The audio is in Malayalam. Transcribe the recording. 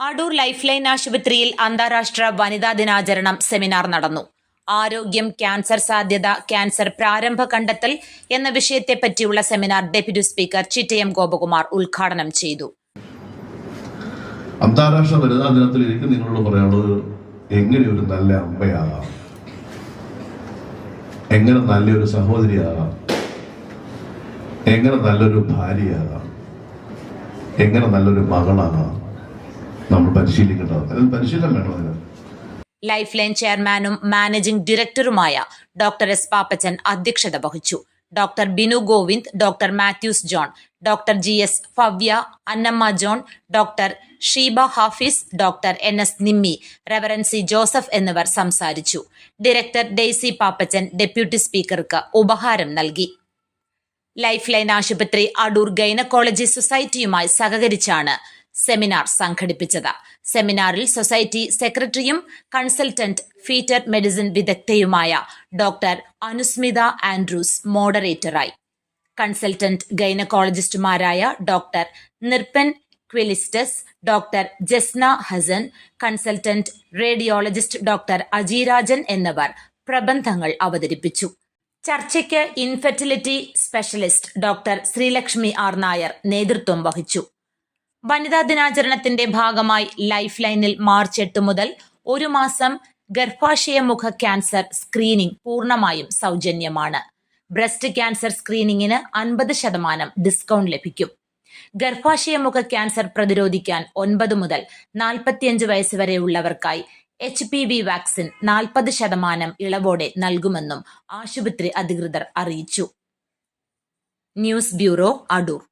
അടൂർ ലൈഫ് ലൈൻ ആശുപത്രിയിൽ അന്താരാഷ്ട്ര വനിതാ ദിനാചരണം സെമിനാർ നടന്നു. ആരോഗ്യം ക്യാൻസർ സാധ്യത ക്യാൻസർ പ്രാരംഭ കണ്ടെത്തൽ എന്ന വിഷയത്തെ പറ്റിയുള്ള seminar deputy speaker Chittayam Gopakumar ഉദ്ഘാടനം ചെയ്തു. അന്താരാഷ്ട്ര വനിതാ ദിനത്തിൽ എനിക്ക് നിങ്ങളോട് പറയാനുള്ളത് എങ്ങനെ ഒരു നല്ല അമ്മയാകാം? എങ്ങനെ നല്ലൊരു സഹോദരിയാകാം? എങ്ങനെ നല്ലൊരു ഭാര്യയാകാം? എങ്ങനെ നല്ലൊരു മകളാകാം? നമ്മൾ പരിശീലിക്കേണ്ടത് പരിശീലനം വേണം അതിന്. ലൈഫ് ലൈൻ ചെയർമാനും മാനേജിംഗ് ഡയറക്ടറുമായ ഡോക്ടർ എസ് പാപ്പച്ചൻ അധ്യക്ഷത വഹിച്ചു. Doctor Binu Govind doctor Mathews John doctor G S Favya Annamma John doctor Sheeba Hafiz doctor N S Nimmi റെവറൻസി Joseph എന്നിവർ സംസാരിച്ചു. ഡയറക്ടർ ഡെയ്സി പാപ്പച്ചൻ ഡെപ്യൂട്ടി സ്പീക്കർക്ക് ഉപഹാരം നൽകി. ലൈഫ് ലൈൻ ആശുപത്രി അടൂർ ഗൈനക്കോളജി സൊസൈറ്റിയുമായി സഹകരിച്ചാണ് സെമിനാർ സംഘടിപ്പിച്ചത്. സെമിനാറിൽ സൊസൈറ്റി സെക്രട്ടറിയും കൺസൾട്ടന്റ് ഫീറ്റർ മെഡിസിൻ വിദഗ്ധയുമായ ഡോക്ടർ അനുസ്മിത ആൻഡ്രൂസ് മോഡറേറ്ററായി. കൺസൾട്ടന്റ് ഗൈനക്കോളജിസ്റ്റുമാരായ ഡോക്ടർ നിർപ്പൻ ക്വിലിസ്റ്റസ് doctor Jasna Hasan consultant radiologist doctor Ajirajan എന്നിവർ പ്രബന്ധങ്ങൾ അവതരിപ്പിച്ചു. ചർച്ചയ്ക്ക് infertility specialist doctor Sreelakshmi R Nair നേതൃത്വം വഹിച്ചു. വനിതാ ദിനാചരണത്തിന്റെ ഭാഗമായി ലൈഫ് ലൈനിൽ മാർച്ച് എട്ട് മുതൽ ഒരു മാസം ഗർഭാശയ മുഖ ക്യാൻസർ സ്ക്രീനിംഗ് പൂർണമായും സൗജന്യമാണ്. ബ്രസ്റ്റ് ക്യാൻസർ സ്ക്രീനിങ്ങിന് അൻപത് ശതമാനം ഡിസ്കൗണ്ട് ലഭിക്കും. ഗർഭാശയ മുഖ ക്യാൻസർ പ്രതിരോധിക്കാൻ ഒൻപത് മുതൽ നാൽപ്പത്തിയഞ്ച് വയസ്സ് വരെയുള്ളവർക്കായി എച്ച് പി വി വാക്സിൻ നാൽപ്പത് ശതമാനം ഇളവോടെ നൽകുമെന്നും ആശുപത്രി അധികൃതർ അറിയിച്ചു. News bureau Adoor.